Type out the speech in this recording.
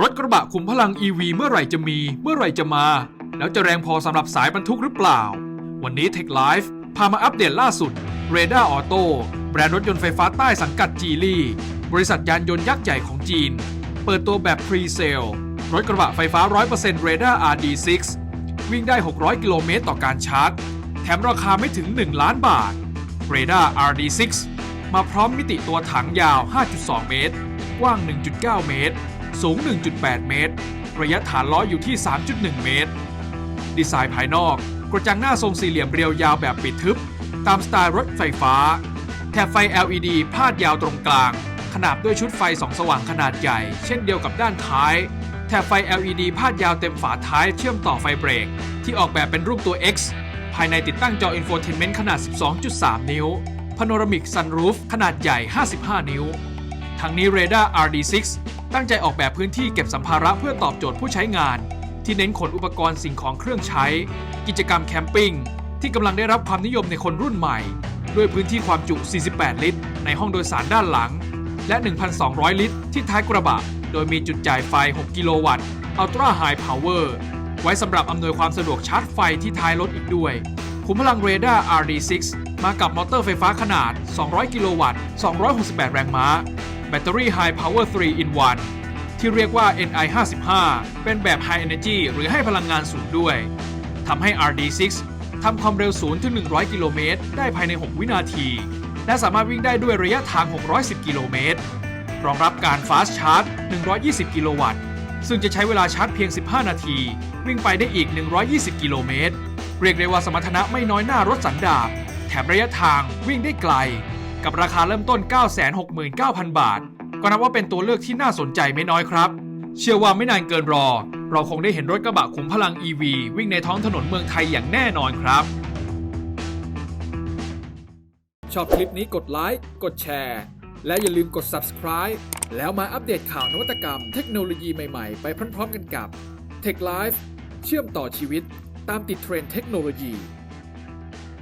รถกระบะขุมพลัง EV เมื่อไหร่จะมี เมื่อไหร่จะมา แล้วจะแรงพอสำหรับสายบรรทุกหรือเปล่า วันนี้ Tech Life พามาอัปเดตล่าสุด r a d a r Auto แบรนด์รถยนต์ไฟฟ้าใต้สังกัดจีลี่บริษัทยานยนต์ยักษ์ใหญ่ของจีน เปิดตัวแบบ Pre-Sale รถกระบะไฟฟ้า 100% r a d a r RD6 วิ่งได้ 600 กิโลเมตรต่อการชาร์จ แถมราคาไม่ถึง 1 ล้านบาท r a d a r RD6 มาพร้อมมิติตัวถังยาว 5.2 เมตร กว้าง 1.9 เมตร สูง 1.8 เมตร ระยะฐานล้ออยู่ที่ 3.1 เมตร ดีไซน์ภายนอก กระจังหน้าทรงสี่เหลี่ยมเรียวยาวแบบปิดทึบ ตามสไตล์รถไฟฟ้า แถบไฟ LED พาดยาวตรงกลาง ขนาบด้วยชุดไฟสองสว่างขนาดใหญ่ เช่นเดียวกับด้านท้าย แถบไฟ LED พาดยาวเต็มฝาท้ายเชื่อมต่อไฟเบรก ที่ออกแบบเป็นรูปตัว X ภายในติดตั้งจอ Infotainment ขนาด 12.3 นิ้ว Panoramic Sunroof ขนาดใหญ่ 55 นิ้ว ทั้งนี้ r a d a r RD6 ตั้งใจออกแบบพื้นที่เก็บสัมภาระเพื่อตอบโจทย์ผู้ใช้งาน ที่เน้นขนอุปกรณ์สิ่งของเครื่องใช้ กิจกรรมแคมปิ้งที่กำลังได้รับความนิยมในคนรุ่นใหม่ ด้วยพื้นที่ความจุ 48 ลิตร ในห้องโดยสารด้านหลัง และ 1,200 ลิตร ที่ท้ายกระบะ โดยมีจุดจ่ายไฟ 6 กิโลวัตต์ Ultra High Power ไว้สำหรับอำนวยความสะดวกชาร์จไฟที่ท้ายรถอีกด้วยขุมพลัง r a d a r RD6 มากับมอเตอร์ไฟฟ้าขนาด 200 กิโลวัตต์ 268 แรงม้า แบตเตอรี่ High Power 3 in 1 ที่เรียกว่า NI55 เป็นแบบ High Energy หรือให้พลังงานสูงด้วย ทำให้ RD6 ทำความเร็ว0ถึง 100 กิโลเมตร ได้ภายใน 6 วินาที และสามารถวิ่งได้ด้วยระยะทาง 610 กิโลเมตร รองรับการ Fast Charge 120 กิโลวัตต์ ซึ่งจะใช้เวลาชาร์จเพียง 15 นาที วิ่งไปได้อีก 120 กิโลเมตร เรียกได้ว่าสมรรถนะไม่น้อยหน้ารถสันดาปแถมระยะทางวิ่งได้ไกล กับราคาเริ่มต้น 969,000 บาท ก็นับว่าเป็นตัวเลือกที่น่าสนใจไม่น้อยครับ เชื่อว่าไม่นานเกินรอ เราคงได้เห็นรถกระบะขุมพลัง EV วิ่งในท้องถนนเมืองไทยอย่างแน่นอนครับ ชอบคลิปนี้กดไลค์กดแชร์ และอย่าลืมกด subscribe แล้วมาอัปเดตข่าวนวัตกรรมเทคโนโลยีใหม่ๆ ไปพร้อมๆกันกับ Tech Life เชื่อมต่อชีวิตตามติดเทรนด์เทคโนโลยี